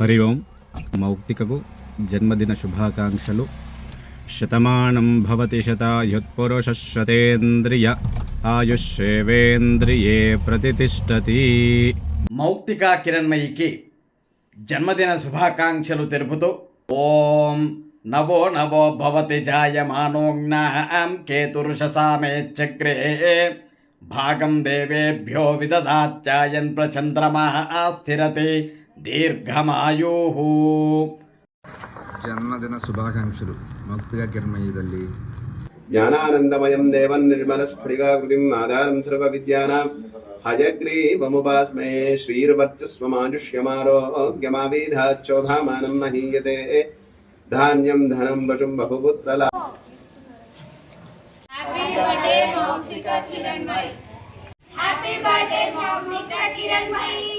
హరి ఓం. మౌక్తికకు జన్మదిన శుభాకాంక్షలు. శతమానం భవతి శతాయుత్పురుష శతేంద్రియ ఆయుష్యేవేంద్రియే ప్రతిష్టతి. మౌక్తిక కిరణ్మయికి జన్మదిన శుభాకాంక్షలు తెలుపుతూ ఓం నవో నవో భవతి జాయమానోజ్ఞాం కేతురుషసామే చక్రే. భాగం దేవేభ్యో విదదాత్యాయన్ ప్రచంద్రమా స్థిరతే దీర్ఘమాయు. జన్మదిన శుభాకాంక్షలు. ముక్తిగా కిరణమయ్యి తల్లి జ్ఞానానందమయం దేవం నిర్మలస్ఫటికాకృతిం ఆధారం సర్వవిద్యానాం. హయగ్రీవముపాస్మే శ్రీర్వర్చస్వమానుష్యమారోగ్యమావిధాచోభామానం మహీయతే ధాన్యం ధనం వశుం బహుపుత్రలా Happy birthday, Mautika Kiranmai. Happy birthday, Mautika Kiranmai.